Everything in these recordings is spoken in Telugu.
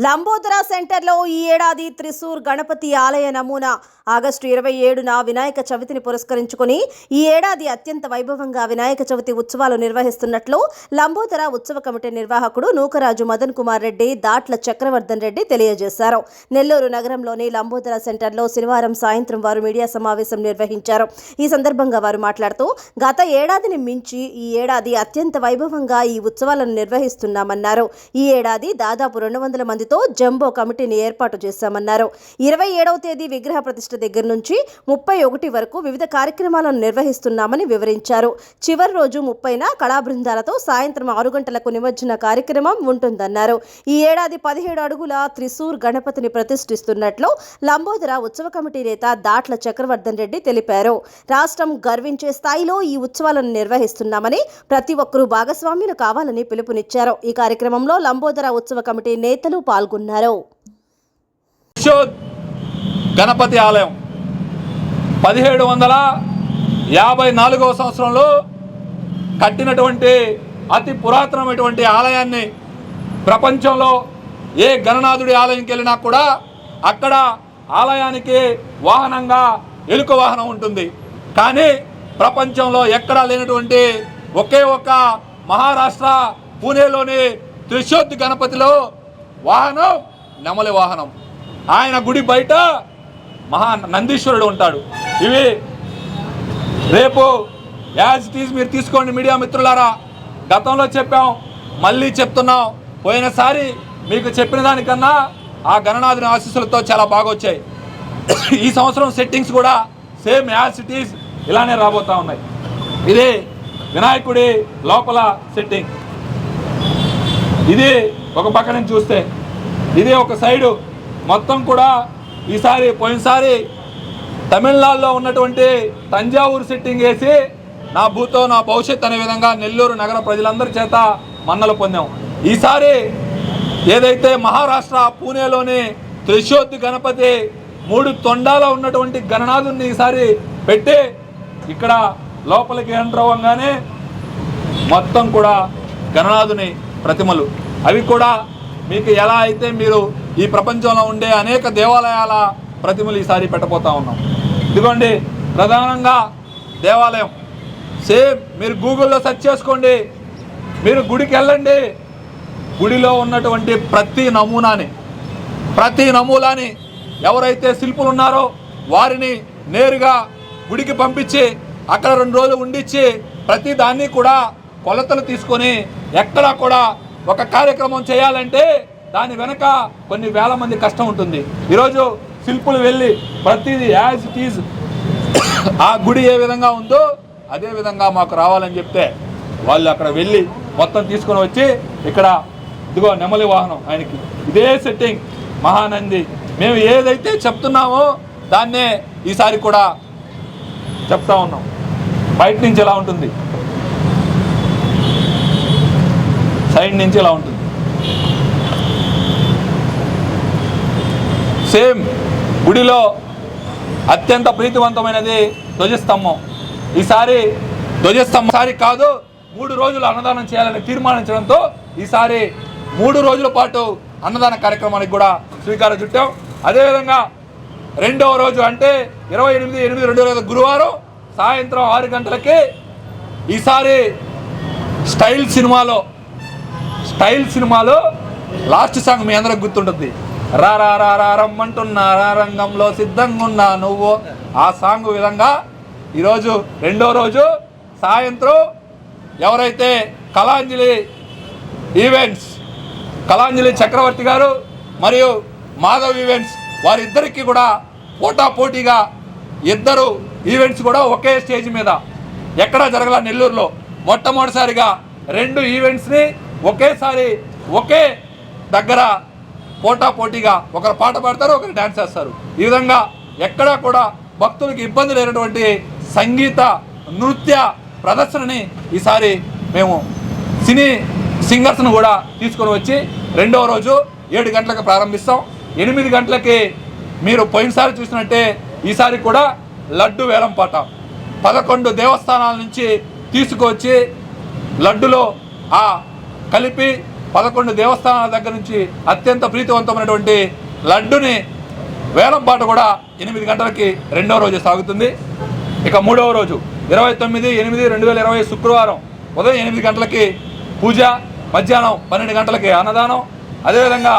లంబోదర సెంటర్లో ఈ ఏడాది త్రిశూర్ గణపతి ఆలయ నమూనా ఆగస్టు ఇరవై ఏడున వినాయక చవితిని పురస్కరించుకుని ఈ ఏడాది అత్యంత వైభవంగా వినాయక చవితి ఉత్సవాలు నిర్వహిస్తున్నట్లు లంబోదర ఉత్సవ కమిటీ నిర్వాహకుడు నూకరాజు మదన్ కుమార్ రెడ్డి దాట్ల చక్రవర్ధన్ రెడ్డి తెలియజేశారు. నెల్లూరు నగరంలోని లంబోదర సెంటర్లో శనివారం సాయంత్రం వారు మీడియా సమావేశం నిర్వహించారు. ఈ సందర్భంగా వారు మాట్లాడుతూ గత ఏడాదిని మించి ఈ ఏడాది అత్యంత వైభవంగా ఈ ఉత్సవాలను నిర్వహిస్తున్నామన్నారు. ఈ ఏడాది దాదాపు రెండు వందల మందితో జంబో కమిటీని ఏర్పాటు చేశామన్నారు. ఇరవై ఏడవ తేదీ విగ్రహ ప్రతిష్ఠ దగ్గర నుంచి ముప్పై ఒకటి వరకు వివిధ కార్యక్రమాలను నిర్వహిస్తున్నామని వివరించారు. చివరి రోజు ముప్పైన కళా బృందాలతో సాయంత్రం ఆరు గంటలకు నిమజ్జన కార్యక్రమం ఉంటుందన్నారు. ఈ ఏడాది పదిహేడు అడుగుల త్రిశూర్ గణపతిని ప్రతిష్ఠిస్తున్నట్లు లంబోదర ఉత్సవ కమిటీ నేత దాట్ల చక్రవర్ధన్ రెడ్డి తెలిపారు. రాష్ట్రం గర్వించే స్థాయిలో ఈ ఉత్సవాలను నిర్వహిస్తున్నామని ప్రతి ఒక్కరూ భాగస్వామ్యులు కావాలని పిలుపునిచ్చారు. ఈ కార్యక్రమంలో లంబోదర ఉత్సవ కమిటీ నేతలు పాల్గొన్నారు. గణపతి ఆలయం. పదిహేడు వందల యాభై నాలుగవ సంవత్సరంలో కట్టినటువంటి అతి పురాతనమైనటువంటి ఆలయాన్ని ప్రపంచంలో ఏ గణనాథుడి ఆలయంకి వెళ్ళినా కూడా అక్కడ ఆలయానికి వాహనంగా ఎలుక వాహనం ఉంటుంది. కానీ ప్రపంచంలో ఎక్కడా లేనటువంటి ఒకే ఒక్క మహారాష్ట్ర పూణేలోని త్రిశోద్ధి గణపతిలో వాహనం నెమలి వాహనం. ఆయన గుడి బయట మహా నందీశ్వరుడు ఉంటాడు. ఇవి రేపు యాజ్ టీజ్ మీరు తీసుకోండి మీడియా మిత్రులారా. గతంలో చెప్పాం మళ్ళీ చెప్తున్నాం. పోయినసారి మీకు చెప్పిన దానికన్నా ఆ గణనాథుని ఆశీస్సులతో చాలా బాగా వచ్చాయి ఈ సంవత్సరం సెట్టింగ్స్ కూడా సేమ్ యాజ్ ఇట్ ఈజ్ ఇలానే రాబోతా ఉన్నాయి. ఇది వినాయకుడి లోపల సెట్టింగ్. ఇది ఒక పక్క నుంచి చూస్తే ఇది ఒక సైడు. మొత్తం కూడా ఈసారి పోయినసారి తమిళనాడులో ఉన్నటువంటి తంజావూరు సెట్టింగ్ వేసి నా భూతో నా భవిష్యత్ అనే విధంగా నెల్లూరు నగర ప్రజలందరి చేత మన్నలు పొందాం. ఈసారి ఏదైతే మహారాష్ట్ర పూణేలోని త్రిశోద్ధి గణపతి మూడు తొండాల ఉన్నటువంటి గణనాథుని ఈసారి పెట్టి ఇక్కడ లోపలికి ఎంటర్ అవ్వగానే మొత్తం కూడా గణనాథుని ప్రతిమలు. అవి కూడా మీకు ఎలా అయితే మీరు ఈ ప్రపంచంలో ఉండే అనేక దేవాలయాల ప్రతిమలు ఈసారి పెట్టబోతా ఉన్నాం. ఇదిగోండి ప్రధానంగా దేవాలయం. సేమ్ మీరు గూగుల్లో సెర్చ్ చేసుకోండి మీరు గుడికి వెళ్ళండి గుడిలో ఉన్నటువంటి ప్రతి నమూనాని ప్రతి నమూనాని ఎవరైతే శిల్పులు ఉన్నారో వారిని నేరుగా గుడికి పంపించి అక్కడ రెండు రోజులు ఉండిచ్చి ప్రతి దాన్ని కూడా కొలతలు తీసుకొని ఎక్కడా కూడా ఒక కార్యక్రమం చేయాలంటే దాని వెనక కొన్ని వేల మంది కష్టం ఉంటుంది. ఈరోజు శిల్పులు వెళ్ళి ప్రతిదీ యాజ్ ఇట్ ఈజ్ ఆ గుడి ఏ విధంగా ఉందో అదే విధంగా మాకు రావాలని చెప్తే వాళ్ళు అక్కడ వెళ్ళి మొత్తం తీసుకొని వచ్చి ఇక్కడ ఇదిగో నెమలి వాహనం ఆయనకి. ఇదే సెట్టింగ్ మహానంది. మేము ఏదైతే చెప్తున్నామో దాన్నే ఈసారి కూడా చెప్తా ఉన్నాం. బయట నుంచి ఎలా ఉంటుంది? సైడ్ నుంచి ఎలా ఉంటుంది? సేమ్ గుడిలో అత్యంత ప్రీతివంతమైనది ధ్వజస్తంభం. ఈసారి ధ్వజస్తంభం సారి కాదు మూడు రోజులు అన్నదానం చేయాలని తీర్మానించడంతో ఈసారి మూడు రోజుల పాటు అన్నదాన కార్యక్రమానికి కూడా శ్రీకారం చుట్టాం. అదేవిధంగా రెండవ రోజు అంటే ఇరవై ఎనిమిది ఎనిమిది రెండవ రోజు గురువారం సాయంత్రం ఆరు గంటలకి ఈసారి స్టైల్ సినిమాలో స్టైల్ సినిమాలో లాస్ట్ సాంగ్ మీ అందరికి గుర్తుంటుంది. రా రా రా రా రమ్మంటున్నా రా రంగంలో సిద్ధంగా ఉన్నా నువ్వు. ఆ సాంగ్ విధంగా ఈరోజు రెండో రోజు సాయంత్రం ఎవరైతే కళాంజలి ఈవెంట్స్ కళాంజలి చక్రవర్తి గారు మరియు మాధవ్ ఈవెంట్స్ వారిద్దరికీ కూడా పోటాపోటీగా ఇద్దరు ఈవెంట్స్ కూడా ఒకే స్టేజ్ మీద. ఎక్కడా జరగల నెల్లూరులో. మొట్టమొదటిసారిగా రెండు ఈవెంట్స్ని ఒకేసారి ఒకే దగ్గర పోటా పోటీగా ఒకరు పాట పాడతారు ఒకరు డ్యాన్స్ చేస్తారు. ఈ విధంగా ఎక్కడా కూడా భక్తులకు ఇబ్బంది లేనటువంటి సంగీత నృత్య ప్రదర్శనని ఈసారి మేము సినీ సింగర్స్ను కూడా తీసుకొని వచ్చి రెండవ రోజు ఏడు గంటలకు ప్రారంభిస్తాం. ఎనిమిది గంటలకి మీరు పోయినసారి చూసినట్టే ఈసారి కూడా లడ్డు వేలం పాట. పదకొండు దేవస్థానాల నుంచి తీసుకొచ్చి లడ్డులో ఆ కలిపి పదకొండు దేవస్థానాల దగ్గర నుంచి అత్యంత ప్రీతివంతమైనటువంటి లడ్డుని వేలంపాట కూడా ఎనిమిది గంటలకి రెండవ రోజు సాగుతుంది. ఇక మూడవ రోజు ఇరవై తొమ్మిది ఎనిమిది రెండు వేల ఇరవై శుక్రవారం ఉదయం ఎనిమిది గంటలకి పూజ మధ్యాహ్నం పన్నెండు గంటలకి అన్నదానం అదేవిధంగా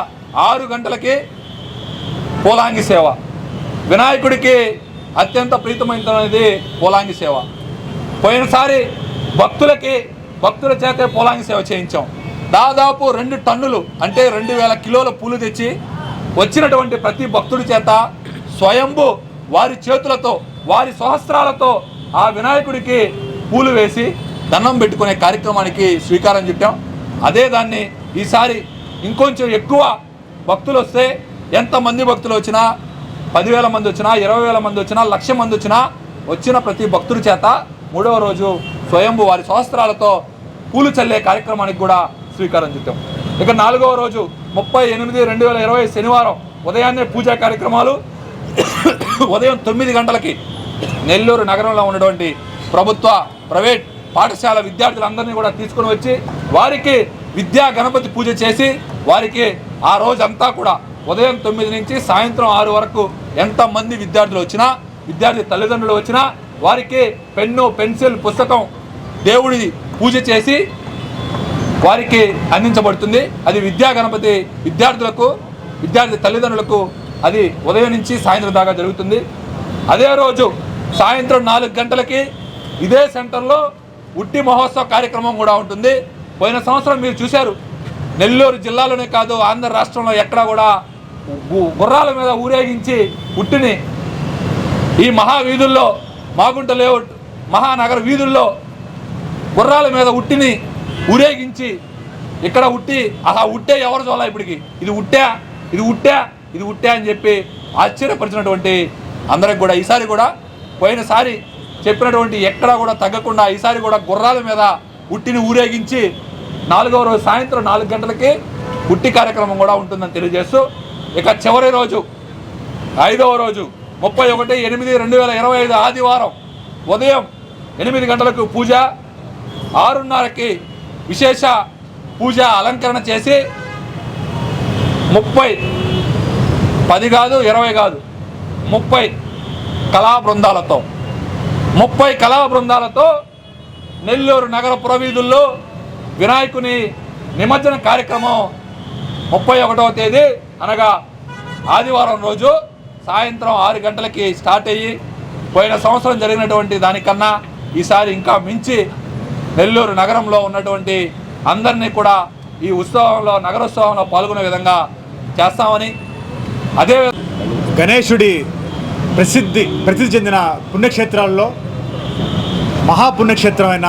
ఆరు గంటలకి పోలాంగి సేవ. వినాయకుడికి అత్యంత ప్రీతమైనది పోలాంగి సేవ. పోయినసారి భక్తులకి భక్తుల చేతే పోలాంగి సేవ చేయించాం. దాదాపు రెండు టన్నులు అంటే రెండు వేల కిలోల పూలు తెచ్చి వచ్చినటువంటి ప్రతి భక్తుడి చేత స్వయంభు వారి చేతులతో వారి సహస్రాలతో ఆ వినాయకుడికి పూలు వేసి దండం పెట్టుకునే కార్యక్రమానికి శ్రీకారం చుట్టాం. అదే దాన్ని ఈసారి ఇంకొంచెం ఎక్కువ భక్తులు వస్తే ఎంతమంది భక్తులు వచ్చినా పదివేల మంది వచ్చినా ఇరవై వేల మంది వచ్చినా లక్ష మంది వచ్చినా వచ్చిన ప్రతి భక్తుడి చేత మూడవ రోజు స్వయంభు వారి సహస్రాలతో పూలు చల్లే కార్యక్రమానికి కూడా స్వీకారం చుట్టాం ఇక నాలుగవ రోజు ముప్పై ఎనిమిది రెండు వేల ఇరవై శనివారం ఉదయాన్నే పూజా కార్యక్రమాలు. ఉదయం తొమ్మిది గంటలకి నెల్లూరు నగరంలో ఉన్నటువంటి ప్రభుత్వ ప్రైవేట్ పాఠశాల విద్యార్థులందరినీ కూడా తీసుకుని వచ్చి వారికి విద్యా గణపతి పూజ చేసి వారికి ఆ రోజంతా కూడా ఉదయం తొమ్మిది నుంచి సాయంత్రం ఆరు వరకు ఎంతమంది విద్యార్థులు వచ్చినా విద్యార్థి తల్లిదండ్రులు వచ్చినా వారికి పెన్ను పెన్సిల్ పుస్తకం దేవుడి పూజ చేసి వారికి అందించబడుతుంది. అది విద్యా గణపతి విద్యార్థులకు విద్యార్థి తల్లిదండ్రులకు అది ఉదయం నుంచి సాయంత్రం దాకా జరుగుతుంది. అదే రోజు సాయంత్రం నాలుగు గంటలకి ఇదే సెంటర్లో ఉట్టి మహోత్సవ కార్యక్రమం కూడా ఉంటుంది. పోయిన సంవత్సరం మీరు చూశారు. నెల్లూరు జిల్లాలోనే కాదు ఆంధ్ర రాష్ట్రంలో ఎక్కడా కూడా గుర్రాల మీద ఊరేగించి ఉట్టిని ఈ మహావీధుల్లో మాగుంట లేఅవుట్ మహానగర వీధుల్లో గుర్రాల మీద ఉట్టిని ఊరేగించి ఇక్కడ ఉట్టి అలా ఉట్టే ఎవరు చూడాలి ఇప్పటికి? ఇది ఉట్టా? ఇది ఉట్టా? ఇది ఉట్టా అని చెప్పి ఆశ్చర్యపరిచినటువంటి అందరికి కూడా ఈసారి కూడా పోయినసారి చెప్పినటువంటి ఎక్కడా కూడా తగ్గకుండా ఈసారి కూడా గుర్రాల మీద ఉట్టిని ఊరేగించి నాలుగవ రోజు సాయంత్రం నాలుగు గంటలకి ఉట్టి కార్యక్రమం కూడా ఉంటుందని తెలియజేస్తూ ఇక చివరి రోజు ఐదవ రోజు ముప్పై ఒకటి ఎనిమిది రెండు వేల ఇరవై ఐదు ఆదివారం ఉదయం ఎనిమిది గంటలకు పూజ ఆరున్నరకి విశేష పూజ అలంకరణ చేసి ముప్పై పది కాదు ఇరవై కాదు ముప్పై కళా బృందాలతో ముప్పై కళా బృందాలతో నెల్లూరు నగర పురవీధుల్లో వినాయకుని నిమజ్జన కార్యక్రమం ముప్పై ఒకటవ తేదీ అనగా ఆదివారం రోజు సాయంత్రం ఆరు గంటలకి స్టార్ట్ అయ్యి పోయిన సంవత్సరం జరిగినటువంటి దానికన్నా ఈసారి ఇంకా మించి నెల్లూరు నగరంలో ఉన్నటువంటి అందరినీ కూడా ఈ ఉత్సవంలో నగరోత్సవంలో పాల్గొనే విధంగా చేస్తామని. అదే గణేశుడి ప్రసిద్ధి ప్రసిద్ధి చెందిన పుణ్యక్షేత్రాల్లో మహాపుణ్యక్షేత్రమైన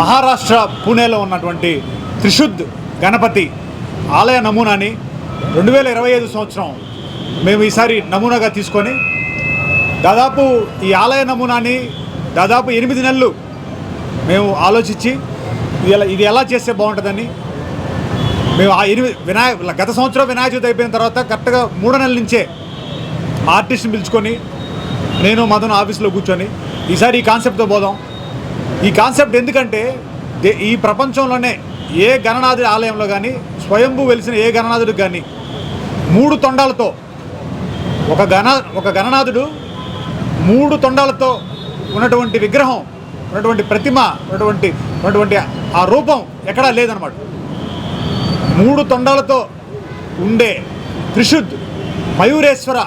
మహారాష్ట్ర పూణేలో ఉన్నటువంటి త్రిశుద్ధ్ గణపతి ఆలయ నమూనాని రెండు వేల ఇరవై ఐదు సంవత్సరం మేము ఈసారి నమూనాగా తీసుకొని దాదాపు ఈ ఆలయ నమూనాని దాదాపు ఎనిమిది నెలలు మేము ఆలోచించి ఇది ఎలా ఇది ఎలా చేస్తే బాగుంటుందని మేము ఆ ఎనిమిది వినాయక గత సంవత్సరం వినాయక చవితి అయిపోయిన తర్వాత కరెక్ట్గా మూడో నెలల నుంచే ఆర్టిస్ట్ని పిలుచుకొని నేను మదన్ ఆఫీస్లో కూర్చొని ఈసారి ఈ కాన్సెప్ట్తో పోదాం. ఈ కాన్సెప్ట్ ఎందుకంటే దే- ఈ ప్రపంచంలోనే ఏ గణనాథుడి ఆలయంలో కానీ స్వయంభూ వెలిసిన ఏ గణనాథుడికి కానీ మూడు తొండాలతో ఒక గణ ఒక గణనాథుడు మూడు తొండాలతో ఉన్నటువంటి విగ్రహం ఉన్నటువంటి ప్రతిమ ఉన్నటువంటి ఉన్నటువంటి ఆ రూపం ఎక్కడా లేదనమాట మూడు తొండాలతో ఉండే త్రిశుద్ మయూరేశ్వర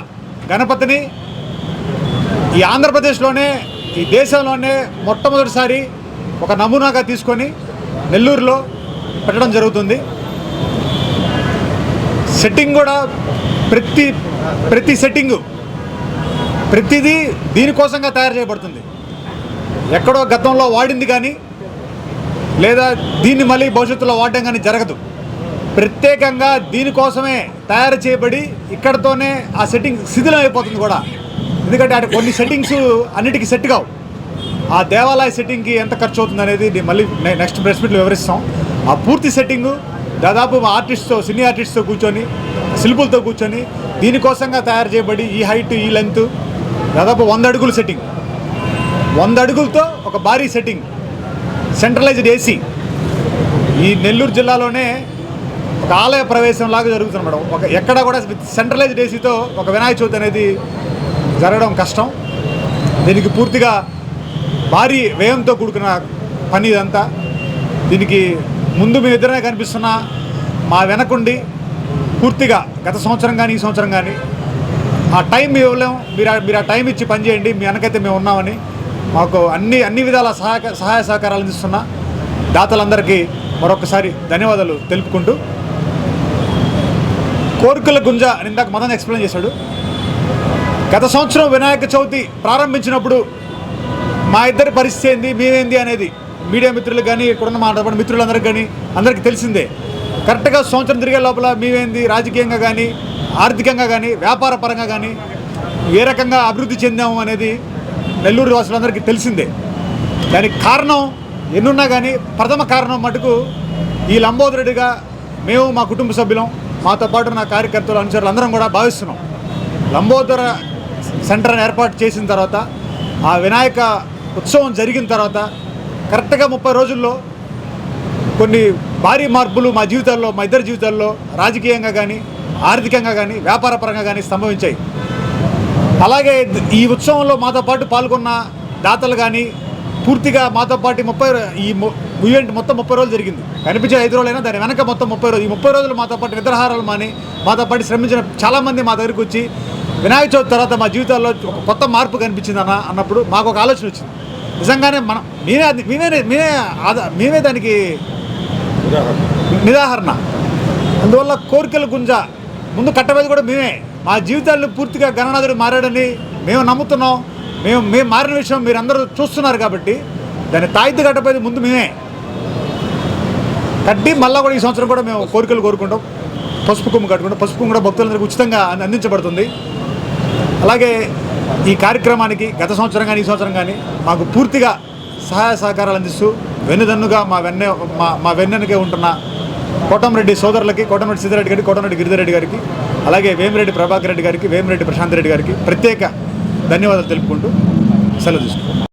గణపతిని ఈ ఆంధ్రప్రదేశ్లోనే ఈ దేశంలోనే మొట్టమొదటిసారి ఒక నమూనాగా తీసుకొని నెల్లూరులో పెట్టడం జరుగుతుంది. సెట్టింగ్ కూడా ప్రతి ప్రతి సెట్టింగు ప్రతిదీ దీనికోసంగా తయారు చేయబడుతుంది. ఎక్కడో గతంలో వాడింది కానీ లేదా దీన్ని మళ్ళీ భవిష్యత్తులో వాడడం కానీ జరగదు. ప్రత్యేకంగా దీనికోసమే తయారు చేయబడి ఇక్కడతోనే ఆ సెట్టింగ్ శిథిలం అయిపోతుంది కూడా. ఎందుకంటే అటు కొన్ని సెట్టింగ్స్ అన్నిటికీ సెట్ కావు. ఆ దేవాలయ సెట్టింగ్కి ఎంత ఖర్చు అవుతుంది అనేది మళ్ళీ నెక్స్ట్ ప్రెస్ మీట్లో వివరిస్తాం. ఆ పూర్తి సెట్టింగు దాదాపు మా ఆర్టిస్ట్తో సినీ ఆర్టిస్ట్తో కూర్చొని శిల్పులతో కూర్చొని దీనికోసంగా తయారు చేయబడి ఈ హైట్ ఈ లెంత్ దాదాపు వంద అడుగుల సెట్టింగ్. వంద అడుగులతో ఒక భారీ సెట్టింగ్. Centralised AC. ఈ నెల్లూరు జిల్లాలోనే ఒక ఆలయ ప్రవేశం లాగా జరుగుతుంది మేడం. ఒక ఎక్కడ కూడా సెంట్రలైజ్డ్ ఏసీతో ఒక వినాయక చవితి అనేది జరగడం కష్టం. దీనికి పూర్తిగా భారీ వ్యయంతో కూడుకున్న పని ఇదంతా. దీనికి ముందు మీ ఇద్దరమే కనిపిస్తున్న మా వెనకుండి పూర్తిగా గత సంవత్సరం కానీ ఈ సంవత్సరం కానీ ఆ టైం ఇవ్వలేము మీరు మీరు ఆ టైం ఇచ్చి పనిచేయండి మీ వెనకైతే మేము ఉన్నామని మాకు అన్ని అన్ని విధాల సహాయ సహాయ సహకారాలు అందిస్తున్న దాతలందరికీ మరొకసారి ధన్యవాదాలు తెలుపుకుంటూ కోరికల గుంజ అని ఇందాక మదన్ ఎక్స్ప్లెయిన్ చేశాడు. గత సంవత్సరం వినాయక చవితి ప్రారంభించినప్పుడు మా ఇద్దరి పరిస్థితి ఏంది మేమేంది అనేది మీడియా మిత్రులు కానీ ఇక్కడున్న మా మిత్రులందరికీ కానీ అందరికీ తెలిసిందే. కరెక్ట్గా సంవత్సరం తిరిగే లోపల మేమేంది రాజకీయంగా కానీ ఆర్థికంగా కానీ వ్యాపార పరంగా కానీ ఏ రకంగా అభివృద్ధి చెందాము అనేది నెల్లూరు వాసులందరికీ తెలిసిందే. దానికి కారణం ఎన్నున్నా కానీ ప్రథమ కారణం మటుకు ఈ లంబోదరుడిగా మేము మా కుటుంబ సభ్యులం మాతో పాటు నా కార్యకర్తలు అనుచరులు అందరం కూడా భావిస్తున్నాం. లంబోదర సెంటర్ని ఏర్పాటు చేసిన తర్వాత ఆ వినాయక ఉత్సవం జరిగిన తర్వాత కరెక్ట్గా ముప్పై రోజుల్లో కొన్ని భారీ మార్పులు మా జీవితాల్లో మా ఇద్దరి జీవితాల్లో రాజకీయంగా కానీ ఆర్థికంగా కానీ వ్యాపారపరంగా కానీ సంభవించాయి. అలాగే ఈ ఉత్సవంలో మాతో పాటు పాల్గొన్న దాతలు కానీ పూర్తిగా మాతో పాటు ముప్పై ఈ ఈవెంట్ మొత్తం ముప్పై రోజులు జరిగింది. కనిపించే ఐదు రోజులైనా దాని వెనక మొత్తం ముప్పై రోజులు. ఈ ముప్పై రోజులు మాతో పాటు నిద్రాహారాలు మాని మాతో పాటు శ్రమించిన చాలామంది మా దగ్గరికి వచ్చి వినాయక చవితి తర్వాత మా జీవితాల్లో ఒక కొత్త మార్పు కనిపించింది అన్న అన్నప్పుడు మాకు ఒక ఆలోచన వచ్చింది. నిజంగానే మనం మేమే మేమే మేమే మేమే దానికి నిరాహరణ. అందువల్ల కోరికల గుంజ ముందు కట్టబేది కూడా మేమే. మా జీవితాల్లో పూర్తిగా గణనాథుడు మారాడని మేము నమ్ముతున్నాం. మేము మేము మారిన విషయం మీరు అందరూ చూస్తున్నారు కాబట్టి దాన్ని తాయితీ కట్టపోయేది ముందు మేమే. కట్టి మళ్ళీ కూడా ఈ సంవత్సరం కూడా మేము కోరికలు కోరుకుంటాం. పసుపు కొమ్ము కట్టుకుంటాం. పసుపు కొమ్ము కూడా భక్తులందరికీ ఉచితంగా అందించబడుతుంది. అలాగే ఈ కార్యక్రమానికి గత సంవత్సరం కానీ ఈ సంవత్సరం కానీ మాకు పూర్తిగా సహాయ సహకారాలు అందిస్తూ వెన్నుదన్నుగా మా వెన్న మా మా వెన్నెనకే ఉంటున్న కోటంరెడ్డి సోదరులకి కోటంరెడ్డి సిద్ధిరెడ్డి గారికి కోటంరెడ్డి గిరిధిరెడ్డి గారికి అలాగే వేమిరెడ్డి ప్రభాకర్ రెడ్డి గారికి వేమిరెడ్డి ప్రశాంత్ రెడ్డి గారికి ప్రత్యేక ధన్యవాదాలు తెలుపుకుంటూ సెలవు తీసుకుంటాం